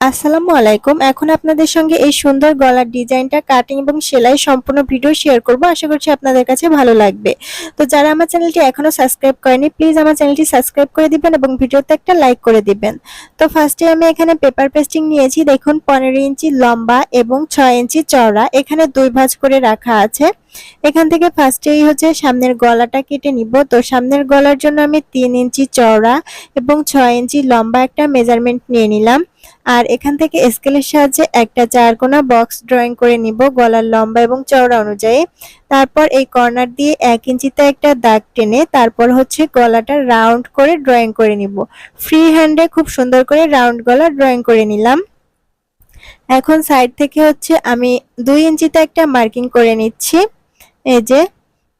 আসসালামু আলাইকুম। এখন আপনাদের সঙ্গে এই সুন্দর গলার ডিজাইনটা কাটিং এবং সেলাই সম্পূর্ণ ভিডিও শেয়ার করব। আশা করছি আপনাদের কাছে ভালো লাগবে। তো যারা আমার চ্যানেলটি এখনও সাবস্ক্রাইব করেনি প্লিজ আমার চ্যানেলটি সাবস্ক্রাইব করে দিবেন এবং ভিডিওতে একটা লাইক করে দিবেন। তো ফার্স্টে আমি এখানে পেপার পেস্টিং নিয়েছি। দেখুন, পনেরো ইঞ্চি লম্বা এবং ছয় ইঞ্চি চওড়া। এখানে দুই ভাঁজ করে রাখা আছে। এখান থেকে ফার্স্টেই হচ্ছে সামনের গলাটা কেটে নিব। তো সামনের গলার জন্য আমি তিন ইঞ্চি চওড়া এবং ছয় ইঞ্চি লম্বা একটা মেজারমেন্ট নিয়ে নিলাম। আর এখান থেকে স্কেলের সাহায্যে একটা চারকোনা বক্স ড্রয়িং করে নিব গলার লম্বা এবং চওড়া অনুযায়ী। তারপর এই কর্নার দিয়ে এক ইঞ্চিতে একটা দাগ টেনে তারপর হচ্ছে গলাটা রাউন্ড করে ড্রয়িং করে নিব। ফ্রি হ্যান্ডে খুব সুন্দর করে রাউন্ড গলা ড্রয়িং করে নিলাম। এখন সাইড থেকে হচ্ছে আমি দুই ইঞ্চিতে একটা মার্কিং করে নিচ্ছি। এই যে,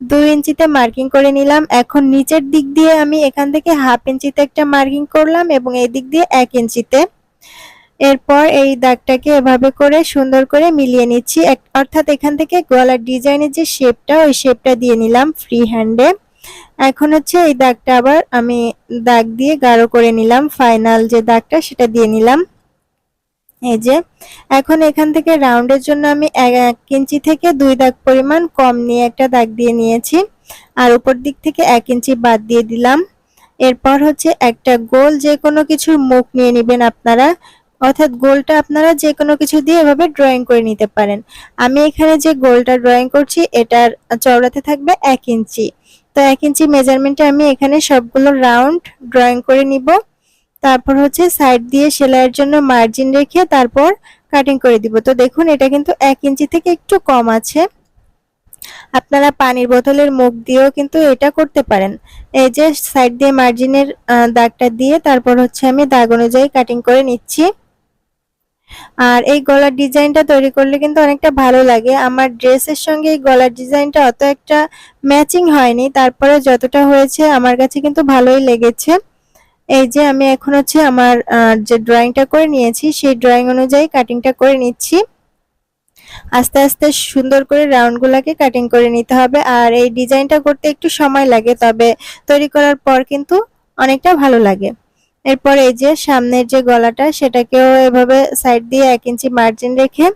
দুই ইঞ্চিতে মার্কিং করে নিলাম। এখন নিচের দিক দিয়ে আমি এখান থেকে হাফ ইঞ্চিতে একটা মার্কিং করলাম এবং এই দিক দিয়ে এক ইঞ্চিতে। এরপর এই দাগটাকে এভাবে করে সুন্দর করে মিলিয়ে নিচ্ছি। অর্থাৎ এখান থেকে গলার ডিজাইনের যে শেপটা, ওই শেপটা দিয়ে নিলাম ফ্রি হ্যান্ডে এখন হচ্ছে এই দাগটা আবার আমি দাগ দিয়ে গাঢ় করে নিলাম ফাইনাল যে দাগটা সেটা দিয়ে নিলাম। এই যে, এখন এখান থেকে রাউন্ডের জন্য আমি এক ইঞ্চি থেকে দুই দাগ পরিমাণ কম নিয়ে একটা দাগ দিয়ে নিয়েছি। আর উপর দিক থেকে এক ইঞ্চি বাদ দিয়ে দিলাম। এরপর হচ্ছে একটা গোল যে কোনো কিছুর মুখ নিয়ে নেবেন আপনারা। অর্থাৎ গোলটা আপনারা যে কোনো কিছু দিয়ে এভাবে ড্রয়িং করে নিতে পারেন। আমি এখানে যে গোলটা ড্রয়িং করছি, এটার চওড়াতে থাকবে এক ইঞ্চি। তো এক ইঞ্চি মেজারমেন্টে আমি এখানে সবগুলো রাউন্ড ড্রয়িং করে নিব। তারপর হচ্ছে সাইড দিয়ে সেলাইয়ের জন্য মার্জিন রেখে তারপর কাটিং করে দিব। তো দেখুন, এটা কিন্তু এক ইঞ্চি থেকে একটু কম আছে। আপনারা পানির বোতলের মুখ দিয়েও কিন্তু এটা করতে পারেন। এই যে সাইড দিয়ে মার্জিনের দাগটা দিয়ে তারপর হচ্ছে আমি দাগ অনুযায়ী কাটিং করে নিচ্ছি। আর এই গলার ডিজাইনটা তৈরি করলে কিন্তু অনেকটা ভালো লাগে। আমার ড্রেসের সঙ্গে এই গলার ডিজাইনটা অত একটা ম্যাচিং হয়নি। তারপরে যতটা হয়েছে আমার কাছে কিন্তু ভালোই লেগেছে। এই যে আমি এখন হচ্ছে আমার যে ড্রয়িংটা করে নিয়েছি, সেই ড্রয়িং অনুযায়ী কাটিংটা করে নিচ্ছি। আস্তে আস্তে সুন্দর করে রাউন্ডগুলোকে কাটিং করে নিতে হবে। আর এই ডিজাইনটা করতে একটু সময় লাগে, তবে তৈরি করার পর কিন্তু অনেকটা ভালো লাগে। এরপর এই যে সামনের যে গলাটা, সেটাকেও এভাবে সাইড দিয়ে এক ইঞ্চি মার্জিন রেখে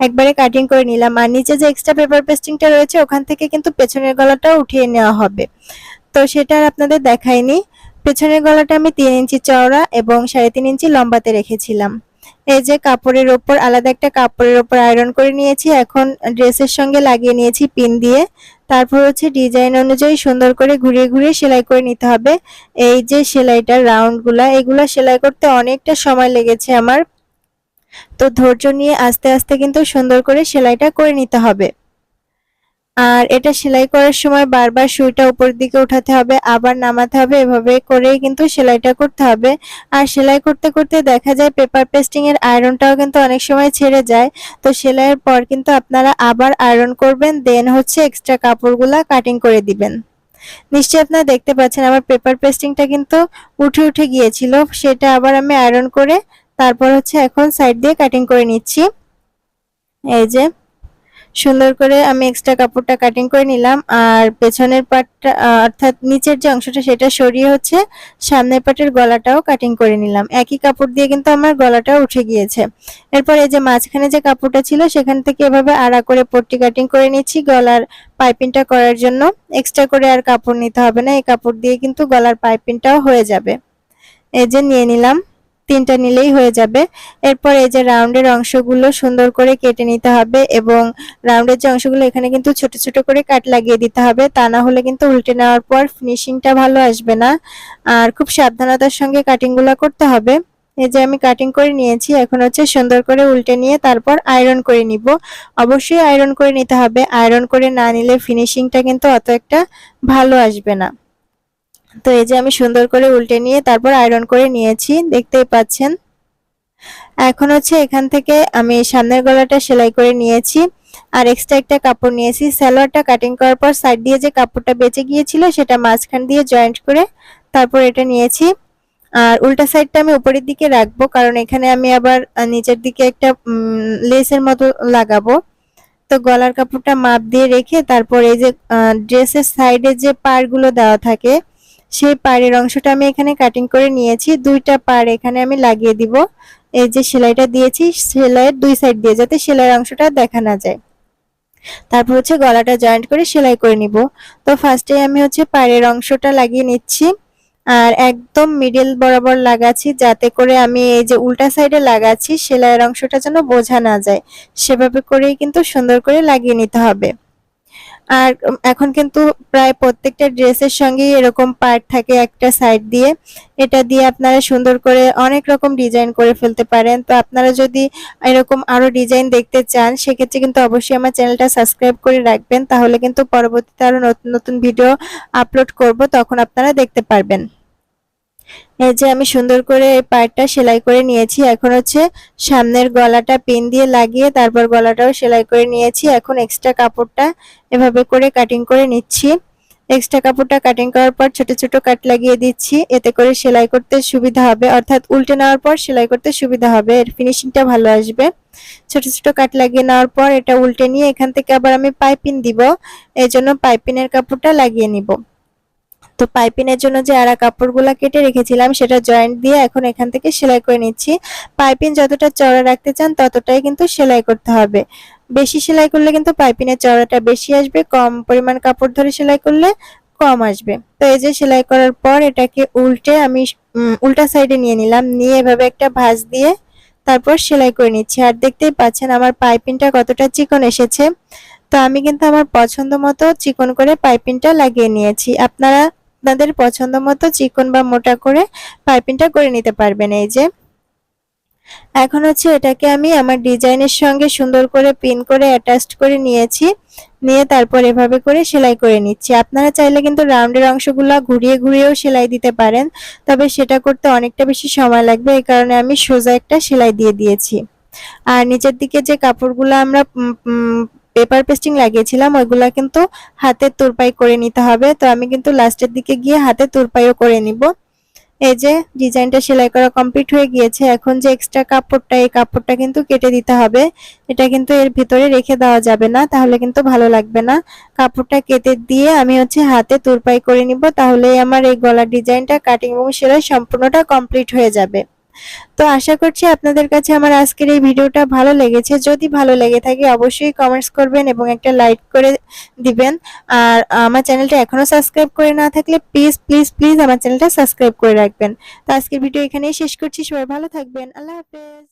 একবারে কাটিং করে নিলাম। আর নিচে যে এক্সট্রা পেপার পেস্টিংটা রয়েছে, ওখান থেকে কিন্তু পেছনের গলাটাও উঠিয়ে নেওয়া হবে। তো সেটা আপনাদের দেখাইনি। পেছনের গলাটা আমি তিন ইঞ্চি চওড়া এবং সাড়ে তিন ইঞ্চি লম্বাতে রেখেছিলাম। এই যে কাপড়ের ওপর, আলাদা একটা কাপড়ের ওপর আয়রন করে নিয়েছি। এখন ড্রেসের সঙ্গে লাগিয়ে নিয়েছি পিন দিয়ে। তারপর হচ্ছে ডিজাইন অনুযায়ী সুন্দর করে ঘুরিয়ে ঘুরিয়ে সেলাই করে নিতে হবে। এই যে সেলাইটার রাউন্ডগুলা এগুলা সেলাই করতে অনেকটা সময় লেগেছে আমার। তো ধৈর্য নিয়ে আস্তে আস্তে কিন্তু সুন্দর করে সেলাইটা করে নিতে হবে। আর এটা সেলাই করার সময় বারবার সুইটা উপর দিকে উঠাতে হবে, আবার নামাতে হবে। এভাবে করেই কিন্তু সেলাইটা করতে হবে। আর সেলাই করতে করতে দেখা যায় পেপার পেস্টিং এর আয়রনটাও কিন্তু অনেক সময় ছেড়ে যায়। তো সেলাইয়ের পর কিন্তু আপনারা আবার আয়রন করবেন, দেন হচ্ছে এক্সট্রা কাপড়গুলা কাটিং করে দিবেন। নিশ্চয়ই আপনারা দেখতে পাচ্ছেন আমার পেপার পেস্টিংটা কিন্তু উঠে উঠে গিয়েছিল। সেটা আবার আমি আয়রন করে তারপর হচ্ছে এখন সাইড দিয়ে কাটিং করে নিচ্ছি। এই যে সুন্দর করে আমি এক্সট্রা কাপড়টা কাটিং করে নিলাম। আর পেছনের পাটটা অর্থাৎ নিচের যে অংশটা সেটা সরিয়ে হচ্ছে, সামনের পাটের গলাটাও কাটিং করে নিলাম। একই কাপড় দিয়ে কিন্তু আমার গলাটাও উঠে গিয়েছে। এরপর এই যে মাঝখানে যে কাপড়টা ছিল, সেখান থেকে এভাবে আড়া করে পট্টি কাটিং করে নিচ্ছি গলার পাইপিংটা করার জন্য। এক্সট্রা করে আর কাপড় নিতে হবে না, এই কাপড় দিয়ে কিন্তু গলার পাইপিংটাও হয়ে যাবে। এই যে নিয়ে নিলাম। তিনটা নিলেই হয়ে যাবে। এরপর এই যে রাউন্ডের অংশগুলো সুন্দর করে কেটে নিতে হবে এবং রাউন্ডের যে অংশগুলো এখানে কিন্তু ছোট ছোট করে কাট লাগিয়ে দিতে হবে, তা না হলে কিন্তু উল্টে নেওয়ার পর ফিনিশিংটা ভালো আসবে না। আর খুব সাবধানতার সঙ্গে কাটিংগুলো করতে হবে। এই যে আমি কাটিং করে নিয়েছি, এখন হচ্ছে সুন্দর করে উল্টে নিয়ে তারপর আয়রন করে নিব। অবশ্যই আয়রন করে নিতে হবে। আয়রন করে না নিলে ফিনিশিংটা কিন্তু অত একটা ভালো আসবে না। তো এই যে আমি সুন্দর করে উল্টে নিয়ে তারপর আয়রন করে নিয়েছি, দেখতেই পাচ্ছেন। এখন হচ্ছে এখান থেকে আমি সামনের গলাটা সেলাই করে নিয়েছি। আর এক্সট্রা একটা কাপড় নিয়েছি। সালোয়ারটা কাটিং করার পর সাইড দিয়ে যে কাপড়টা বেঁচে গিয়েছিল, সেটা মাঝখান দিয়ে জয়েন্ট করে তারপর এটা নিয়েছি। আর উল্টা সাইডটা আমি উপরের দিকে রাখব, কারণ এখানে আমি আবার নিচের দিকে একটা লেসের মতো লাগাবো। তো গলার কাপড়টা মাপ দিয়ে রেখে তারপর এই যে ড্রেসের সাইডে যে পারগুলো দেওয়া থাকে সেই পাড়ের অংশটা আমি এখানে কাটিং করে নিয়েছি। দুইটা পাড় এখানে আমি লাগিয়ে দিব। এই যে সেলাইটা দিয়েছি, সেলাইয়ের দুই সাইড দিয়ে যাতে সেলাইয়ের অংশটা দেখা না যায়। তারপর হচ্ছে গলাটা জয়েন্ট করে সেলাই করে নিব। তো ফার্স্টে আমি হচ্ছে পাড়ের অংশটা লাগিয়ে নিচ্ছি। আর একদম মিডল বরাবর লাগাচ্ছি, যাতে করে আমি এই যে উল্টা সাইডে লাগাচ্ছি, সেলাইয়ের অংশটা যেন বোঝা না যায়। সেভাবে করেই কিন্তু সুন্দর করে লাগিয়ে নিতে হবে। আর এখন কিন্তু প্রায় প্রত্যেকটা ড্রেসের সঙ্গেই এরকম পার্ট থাকে একটা সাইড দিয়ে। এটা দিয়ে আপনারা সুন্দর করে অনেক রকম ডিজাইন করে ফেলতে পারেন। তো আপনারা যদি এরকম আরও ডিজাইন দেখতে চান, সেক্ষেত্রে কিন্তু অবশ্যই আমার চ্যানেলটা সাবস্ক্রাইব করে রাখবেন। তাহলে কিন্তু পরবর্তীতে আরও নতুন নতুন ভিডিও আপলোড করব, তখন আপনারা দেখতে পারবেন। এই যে আমি সুন্দর করে এই সেলাই করে নিয়েছি। এখন হচ্ছে সামনের গলাটা পিন দিয়ে লাগিয়ে তারপর গলাটাও সেলাই করে নিয়েছি। এখন এক্সট্রা কাপড়টা এভাবে করে কাটিং করে নিচ্ছি। এক্সট্রা কাপড়টা কাটিং করার পর ছোট ছোট কাট লাগিয়ে দিচ্ছি। এতে করে সেলাই করতে সুবিধা হবে। অর্থাৎ উল্টে নেওয়ার পর সেলাই করতে সুবিধা হবে। এর ফিনিশিংটা ভালো আসবে। ছোট ছোট কাট লাগিয়ে নেওয়ার পর এটা উল্টে নিয়ে এখান থেকে আবার আমি পাইপিন দিব। এই জন্য পাইপিনের কাপড়টা লাগিয়ে নিব। তো পাইপিনের জন্য যে আড়া কাপড়গুলো কেটে রেখেছিলাম, সেটা জয়েন্ট দিয়ে এখন এখান থেকে সেলাই করে নিচ্ছি। পাইপিন যতটা চড়া রাখতে চান, ততটাই কিন্তু সেলাই করতে হবে। বেশি সেলাই করলে কিন্তু পাইপিনের চড়াটা বেশি আসবে, কম পরিমাণ কাপড় ধরে সেলাই করলে কম আসবে। তো এই যে সেলাই করার পর এটাকে উল্টে আমি উল্টা সাইডে নিয়ে নিলাম। নিয়ে এভাবে একটা ভাঁজ দিয়ে তারপর সেলাই করে নিচ্ছি। আর দেখতেই পাচ্ছেন আমার পাইপিংটা কতটা চিকন এসেছে। তো আমি কিন্তু আমার পছন্দ মতো চিকন করে পাইপিংটা লাগিয়ে নিয়েছি। আপনারা আপনাদের পছন্দ মতো চিকন বা মোটা করে পাইপিংটা করে নিতে পারবেন, এই যে। এখন হচ্ছে এটাকে আমি আমার ডিজাইনের সঙ্গে সুন্দর করে পিন করে অ্যাটাচড করে নিয়েছি। নিয়ে তারপর এভাবে করে সেলাই করে নিচ্ছি। আপনারা চাইলে কিন্তু রাউন্ডের অংশগুলো ঘুরিয়ে ঘুরিয়েও সেলাই দিতে পারেন, তবে সেটা করতে অনেকটা বেশি সময় লাগবে। এই কারণে আমি সোজা একটা সেলাই দিয়ে দিয়েছি। আর নিচের দিকে যে কাপড়গুলো আমরা পেপার পেস্টিং লাগিয়েছিলাম, ওইগুলা কিন্তু হাতে তুরপাই করে নিতে হবে। তো আমি কিন্তু লাস্টের দিকে গিয়ে হাতে তুরপাইও করে নিব। এই যে ডিজাইনটা সেলাই করা কমপ্লিট হয়ে গিয়েছে। এখন যে এক্সট্রা কাপড়টা, এই কাপড়টা কিন্তু কেটে দিতে হবে। এটা কিন্তু এর ভিতরে রেখে দেওয়া যাবে না, তাহলে কিন্তু ভালো লাগবে না। কাপড়টা কেটে দিয়ে আমি হচ্ছে হাতে তুরপাই করে নিব তাহলে আমার এই গলার ডিজাইনটা কাটিং এবং সেলাই সম্পূর্ণটা কমপ্লিট হয়ে যাবে। তো আশা করছি আপনাদের কাছে আমার আজকের এই ভিডিওটা ভালো লেগেছে। যদি ভালো লেগে থাকে, অবশ্যই কমেন্টস করবেন এবং একটা লাইক করে দিবেন। আর আমার চ্যানেলটা এখনও সাবস্ক্রাইব করে না থাকলে প্লিজ প্লিজ প্লিজ আমার চ্যানেলটা সাবস্ক্রাইব করে রাখবেন। তো আজকের ভিডিও এখানেই শেষ করছি। সবাই ভালো থাকবেন। আল্লাহ হাফেজ।